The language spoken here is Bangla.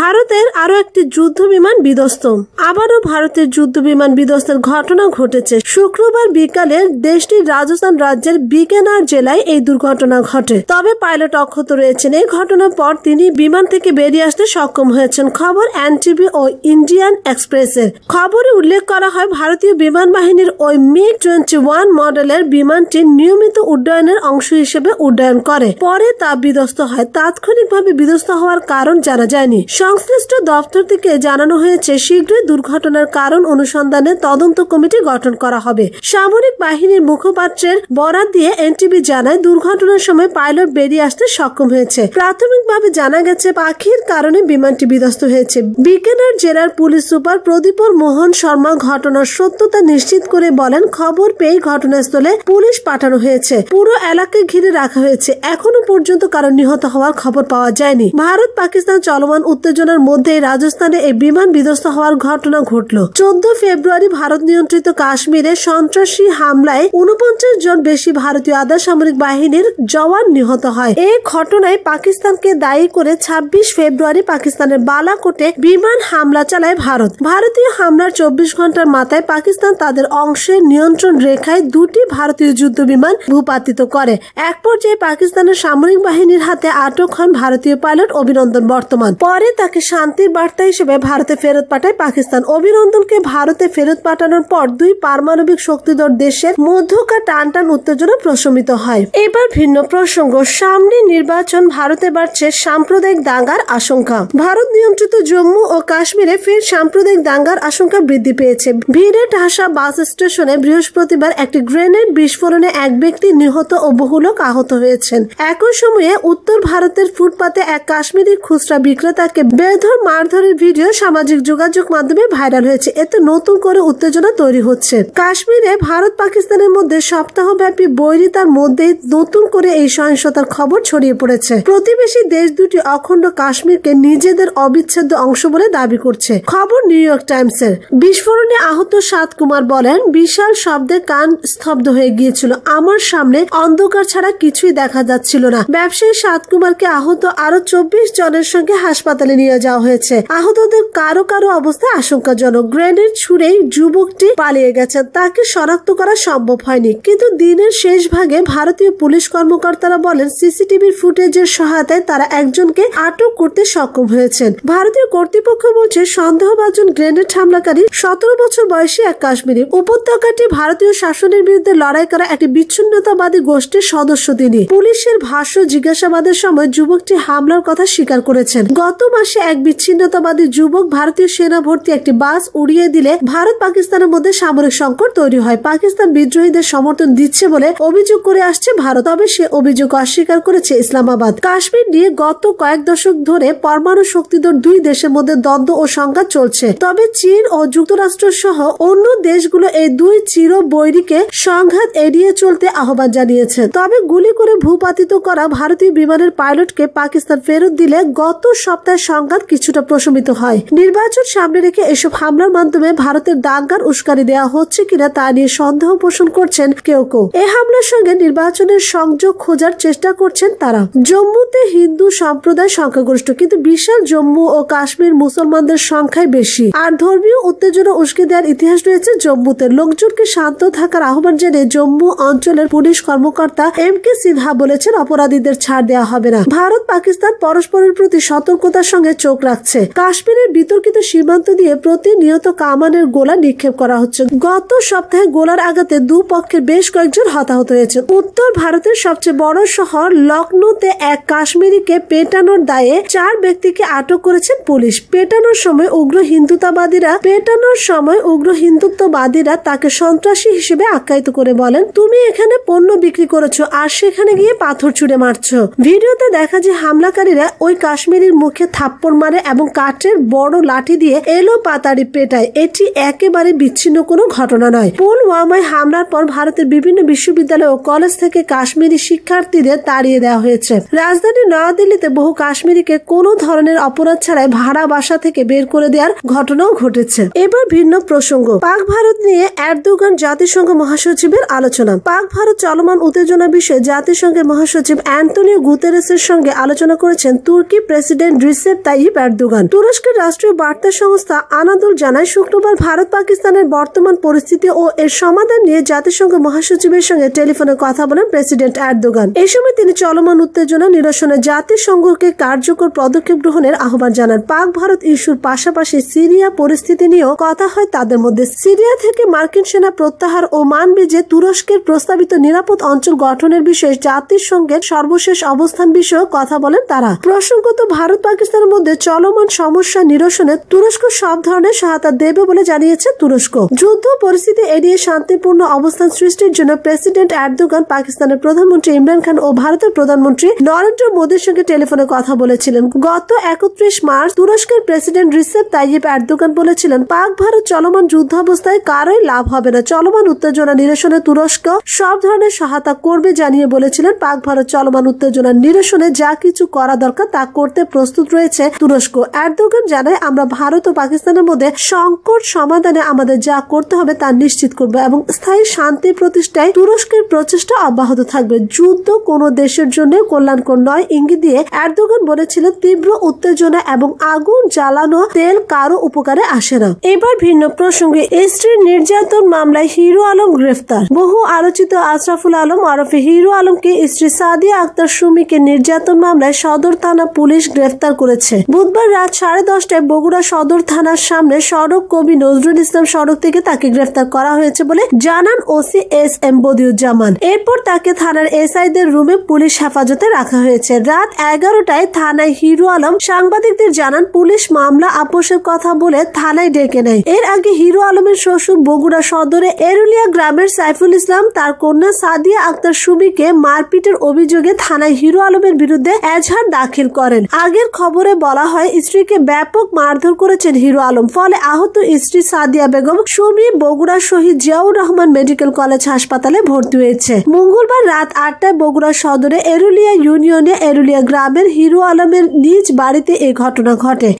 ভারতের আরও একটি যুদ্ধ বিমান বিধ্বস্ত। আবারও ভারতের যুদ্ধ বিমান বিধ্বস্তের ঘটনা ঘটেছে। শুক্রবার বিকালে দেশটির রাজস্থান রাজ্যের বিকানার জেলায় এই দুর্ঘটনা ঘটে। তবে পাইলট অক্ষত রয়েছেন। এই ঘটনার পর তিনি বিমান থেকে বেরিয়ে আসতে সক্ষম হয়েছেন। খবর এনটিভি ও ইন্ডিয়ান এক্সপ্রেসের। খবরে উল্লেখ করা হয়, ভারতীয় বিমান বাহিনীর ওই মিগ টোয়েন্টি ওয়ান মডেলের বিমানটি নিয়মিত উড্ডয়নের অংশ হিসেবে উড্ডয়ন করে। পরে তা বিধ্বস্ত হয়। তাৎক্ষণিকভাবে বিধ্বস্ত হওয়ার কারণ জানা যায়নি। সংশ্লিষ্ট দপ্তর থেকে জানানো হয়েছে, শীঘ্রই দুর্ঘটনার কারণ অনুসন্ধানে তদন্ত কমিটি গঠন করা হবে। সামরিক বাহিনীর মুখপাত্রের বরাত দিয়ে এনটিভি জানায়, দুর্ঘটনার সময় পাইলট বেরিয়ে আসতে সক্ষম হয়েছে। প্রাথমিকভাবে জানা গেছে, পাখির কারণে বিমানটি বিধ্বস্ত হয়েছে। বিকেনার জেলার পুলিশ সুপার প্রদীপর মোহন শর্মা ঘটনার সত্যতা নিশ্চিত করে বলেন, খবর পেয়ে ঘটনাস্থলে পুলিশ পাঠানো হয়েছে। পুরো এলাকাকে ঘিরে রাখা হয়েছে। এখনও পর্যন্ত কারও নিহত হওয়ার খবর পাওয়া যায়নি। ভারত পাকিস্তান চলমান উত্তেজনার মধ্যে রাজস্থানে এই বিমান বিধ্বস্ত হওয়ার ঘটনা ঘটল। চোদ্দ ফেব্রুয়ারি ভারত নিয়ন্ত্রিত কাশ্মীরে সন্ত্রাসী হামলায় উনপঞ্চাশ জন বেশি ভারতীয় আধা সামরিক বাহিনীর জওয়ান নিহত হয়। এই ঘটনায় পাকিস্তানকে দায়ী করে ২৬ ফেব্রুয়ারি পাকিস্তানের বালাকোটে বিমান হামলা চালায় ভারত। ভারতীয় হামলার চব্বিশ ঘণ্টার মাথায় পাকিস্তান তাদের অংশের নিয়ন্ত্রণ রেখায় দুটি ভারতীয় যুদ্ধ বিমান ভূপাতিত করে। এক পর্যায়ে পাকিস্তানের সামরিক বাহিনীর হাতে আটক হন ভারতীয় পাইলট অভিনন্দন বর্তমান। পরে তাকে শান্তির বার্তা হিসেবে ভারতে ফেরত পাঠায় পাকিস্তান। অভিনন্দনকে ভারতে ফেরত পাঠানোর পর দুই পারমাণবিক শক্তিধর দেশের মধ্যকার টান টান উত্তেজনা প্রশমিত হয়। এবার ভিন্ন প্রসঙ্গ, সামনে নির্বাচন ভারতে বাড়ছে সাম্প্রদায়িক দাঙ্গার আশঙ্কা। ভারত নিয়ন্ত্রিত জম্মু ও কাশ্মীরে ফের সাম্প্রদায়িক দাঙ্গার আশঙ্কা বৃদ্ধি পেয়েছে। ভিড়ে ঠাসা বাস স্টেশনে বৃহস্পতিবার একটি গ্রেনেড বিস্ফোরণে এক ব্যক্তি নিহত ও বহু লোক আহত হয়েছেন। একই সময়ে উত্তর ভারতের ফুটপাতে এক কাশ্মীরি খুচরা বিক্রেতাকে বেধর মারধরের ভিডিও সামাজিক যোগাযোগ মাধ্যমে ভাইরাল হয়েছে। এতে নতুন করে উত্তেজনা তৈরি হচ্ছে। কাশ্মীরে ভারত পাকিস্তানের মধ্যে সপ্তাহব্যাপী বৈরিতার মধ্যে নতুন করে এই সহিংসতার খবর ছড়িয়ে পড়েছে। প্রতিবেশী দেশ দুটি অখণ্ড কাশ্মীরকে নিজেদের অবিচ্ছেদ্য অংশ বলে দাবি করছে। খবর নিউ ইয়র্ক টাইমসের। বিস্ফোরণে আহত সাত কুমার বলেন, বিশাল শব্দে কান স্তব্ধ হয়ে গিয়েছিল। আমার সামনে অন্ধকার ছাড়া কিছুই দেখা যাচ্ছিল না। ব্যবসায়ী সাত কুমারকে আহত আরও চব্বিশ জনের সঙ্গে হাসপাতালে নিয়ে যাওয়া হয়েছে। আহতদের কারও কারও অবস্থা আশঙ্কাজনক। গ্রেনেড ছুড়েই যুবকটি পালিয়ে গেছেন তাকে শনাক্ত করা সম্ভব হয়নি। কিন্তু দিনের শেষ ভাগে ভারতীয় পুলিশ কর্মকর্তারা বলেন সিসিটিভির ফুটেজের সহায়তায় তারা একজনকে আটক করতে সক্ষম হয়েছেন। ভারতীয় কর্তৃপক্ষ বলছে, সন্দেহভাজন গ্রেনেড হামলাকারী সতেরো বছর বয়সী এক কাশ্মীরি। উপত্যকাটি ভারতীয় শাসনের বিরুদ্ধে লড়াই করা একটি বিচ্ছিন্নতাবাদী গোষ্ঠীর সদস্য তিনি। পুলিশের ভাষ্য, জিজ্ঞাসাবাদের সময় যুবকটি হামলার কথা স্বীকার করেছেন। গত মাসে এক বিচ্ছিন্নতাবাদী যুবক ভারতীয় সেনা ভর্তি একটি বাস উড়িয়ে দিলে ভারত পাকিস্তানের মধ্যে সামরিক সংকট তৈরি হয়। পাকিস্তান বিদ্রোহীদের সমর্থন দিচ্ছে বলে অভিযোগ করে আসছে ভারত, তবে সে অভিযোগ অস্বীকার করেছে ইসলামাবাদ। কাশ্মীর নিয়ে গত কয়েক দশক ধরে পরমাণু শক্তিধর দুই দেশের মধ্যে দ্বন্দ্ব ও সংঘাত চলছে। তবে চীন ও যুক্তরাষ্ট্র সহ অন্য দেশগুলো এই দুই চির বৈরীকে সংঘাত এড়িয়ে চলতে আহ্বান জানিয়েছে। তবে গুলি করে ভূপাতিত করা ভারতীয় বিমানের পাইলটকে পাকিস্তান ফেরত দিলে গত সপ্তাহে সংঘাত কিছুটা প্রশমিত হয়। নির্বাচন সামনে রেখে এসব হামলার মাধ্যমে ভারতের দাঙ্গার উস্কানি দেওয়া হচ্ছে কিনা তা নিয়ে সন্দেহ পোষণ করছেন কেউ কেউ। এ হামলার সঙ্গে নির্বাচনের সংযোগ খোঁজার চেষ্টা করছেন তারা। জম্মুতে হিন্দু সম্প্রদায় সংখ্যাগরিষ্ঠ, কিন্তু বিশাল জম্মু ও কাশ্মীর মুসলমানদের সংখ্যাই বেশি। আর ধর্মীয় উত্তেজনা উস্কে দেওয়ার ইতিহাস রয়েছে জম্মুতে। লোকজনকে শান্ত থাকার আহ্বান জেনে জম্মু অঞ্চলের পুলিশ কর্মকর্তা এম কে সিনহা বলেছেন, অপরাধীদের ছাড় দেওয়া হবে না। ভারত পাকিস্তান পরস্পরের প্রতি সতর্কতার সঙ্গে চোখ রাখছে। কাশ্মীরের বিতর্কিত সীমান্ত দিয়ে প্রতিনিয়ত কামানের গোলা নিক্ষেপ করা হচ্ছে। গত সপ্তাহে গোলার আঘাতে দু পক্ষের বেশ কয়েকজন হতাহত হয়েছে উত্তর ভারতের সবচেয়ে বড় শহর লখনৌতে এক কাশ্মীরিকে পেটানোর দায়ে চার ব্যক্তিকে আটক করেছেন পুলিশ। পেটানোর সময় উগ্র হিন্দুত্ববাদীরা পেটানোর সময় উগ্র হিন্দুত্ববাদীরা তাকে সন্ত্রাসী হিসেবে আখ্যায়িত করে বলেন, তুমি এখানে পণ্য বিক্রি করেছ আর সেখানে গিয়ে পাথর ছুড়ে মারছো। ভিডিওতে দেখা যে হামলাকারীরা ওই কাশ্মীরির মুখে থাপ্পড় মারে এবং কাঠের বড় লাঠি দিয়ে এলো পাতাড়ি পেটায়। এটি একেবারে বিচ্ছিন্ন কোনো ঘটনা নয়। পুলওয়ামায় হামলার পর ভারতের বিভিন্ন বিশ্ববিদ্যালয় ও কলেজ থেকে কাশ্মীরি শিক্ষার্থীদের তাড়িয়ে দেওয়া হয়েছে। রাজধানী নয়াদিল্লিতে বহু কাশ্মীরিকে কোনো ধরনের অপরাধ ছাড়াই ভাড়া বাসা থেকে বের করে দেওয়ার ঘটনাও ঘটেছে। এবার ভিন্ন প্রসঙ্গ। পাক ভারত নিয়ে এরদোগান জাতিসংঘ মহাসচিবের আলোচনা। পাক ভারত চলমান উত্তেজনা বিষয়ে জাতিসংঘের মহাসচিব অ্যান্টনিও গুতেরেসের সঙ্গে আলোচনা করেছেন তুর্কি প্রেসিডেন্ট রিসেপ তাইয়িপ এরদোগান। তুরস্কের রাষ্ট্রীয় বার্তা সংস্থা আনাদুল জানায়, শুক্রবার ভারত পাকিস্তানের বর্তমান পরিস্থিতি ও এর সমাধান নিয়ে জাতিসংঘ মহাসচিবের সঙ্গে টেলিফোনে কথা বলেন প্রেসিডেন্ট এরদোগান। এই সময় তিনি চলমান উত্তেজনা নিরসনে জাতিসংঘকে কার্যকর পদক্ষেপ গ্রহণের আহ্বান জানান। পাক ভারত ইস্যুর পাশাপাশি সিরিয়া পরিস্থিতি নিয়েও কথা হয় তাদের মধ্যে। সিরিয়া থেকে মার্কিন সেনা প্রত্যাহার ও মানবে যে তুরস্কের প্রস্তাবিত নিরাপদ অঞ্চল গঠনের বিষয়ে জাতিসংঘের সর্বশেষ অবস্থান বিষয়ে কথা বলেন তারা। প্রসঙ্গত, ভারত পাকিস্তানের মধ্যে চলমান সমস্যা নিরসনে তুরস্ক সব ধরনের সহায়তা দেবে বলে জানিয়েছে তুরস্ক। যুদ্ধ পরিস্থিতি এড়িয়ে শান্তিপূর্ণ অবস্থান সৃষ্টির জন্য প্রেসিডেন্ট এরদোগান, পাকিস্তানের প্রধানমন্ত্রী ইমরান খান ও ভারতের প্রধানমন্ত্রী নরেন্দ্র মোদীর সঙ্গে টেলিফোনে কথা বলেছিলেন। গত একত্রিশ মার্চ তুরস্কের প্রেসিডেন্ট রিসেপ তাইয়িপ এরদোগান বলেছিলেন, পাক ভারত চলমান যুদ্ধ অবস্থায় কারোই লাভ হবে না। চলমান উত্তেজনা নিরসনে তুরস্ক সব ধরনের সহায়তা করবে জানিয়ে বলেছিলেন, পাক ভারত চলমান উত্তেজনা নিরসনে যা কিছু করা দরকার তা করতে প্রস্তুত রয়েছে। তুরস্ক। এরদোগান জানায়, আমরা ভারত ও পাকিস্তানের মধ্যে সংকট সমাধানে আমাদের যা করতে হবে তা নিশ্চিত করব এবং স্থায়ী শান্তি প্রতিষ্ঠায় তুরস্কের প্রচেষ্টা অব্যাহত থাকবে। যুদ্ধ কোন দেশের জন্য কল্যাণকর নয়। ইঙ্গিত দিয়ে এরদোগান বলেছিলেন, তীব্র উত্তেজনা এবং আগুন জ্বালানো তেল কারও উপকারে আসে না। এবার ভিন্ন প্রসঙ্গে স্ত্রীর নির্যাতন মামলায় হিরো আলম গ্রেফতার। বহু আলোচিত আশরাফুল আলম আরফে হিরো আলমকে স্ত্রী সাদিয়া আক্তার সুমিকে নির্যাতন মামলায় সদর থানা পুলিশ গ্রেফতার করেছে। বুধবার রাত সাড়ে দশটায় বগুড়া সদর থানার সামনে সড়ক কবি নজরুল ইসলাম সড়ক থেকে তাকে গ্রেফতার করা হয়েছে বলে জানান ওসি এস এম বদিউজ্জামান। এরপর তাকে থানার এসআইদের রুমে পুলিশ হেফাজতে রাখা হয়েছে। রাত এগারোটায় থানায় হিরো আলম সাংবাদিকদের জানান, পুলিশ মামলা আপোষের কথা বলে থানায় ডেকে নেয়। এর আগে হিরো আলমের শ্বশুর বগুড়া সদরে এরুলিয়া গ্রামের সাইফুল ইসলাম, তার কন্যা সাদিয়া আক্তার সুমিকে মারপিটের অভিযোগে থানায় হিরো আলমের বিরুদ্ধে এজহার দাখিল করেন। আগের খবরে বলা হয়, স্ত্রীকে ব্যাপক মারধর করেছেন হিরো আলম। ফলে আহত স্ত্রী সাদিয়া বেগম, সুমি বগুড়া শহীদ জিয়াউর রহমান মেডিকেল কলেজ হাসপাতালে ভর্তি হয়েছে। মঙ্গলবার রাত আটটায় বগুড়া সদরে এরুলিয়া ইউনিয়নে এরুলিয়া গ্রামের হিরো আলমের নিজ বাড়িতে এই ঘটনা ঘটে।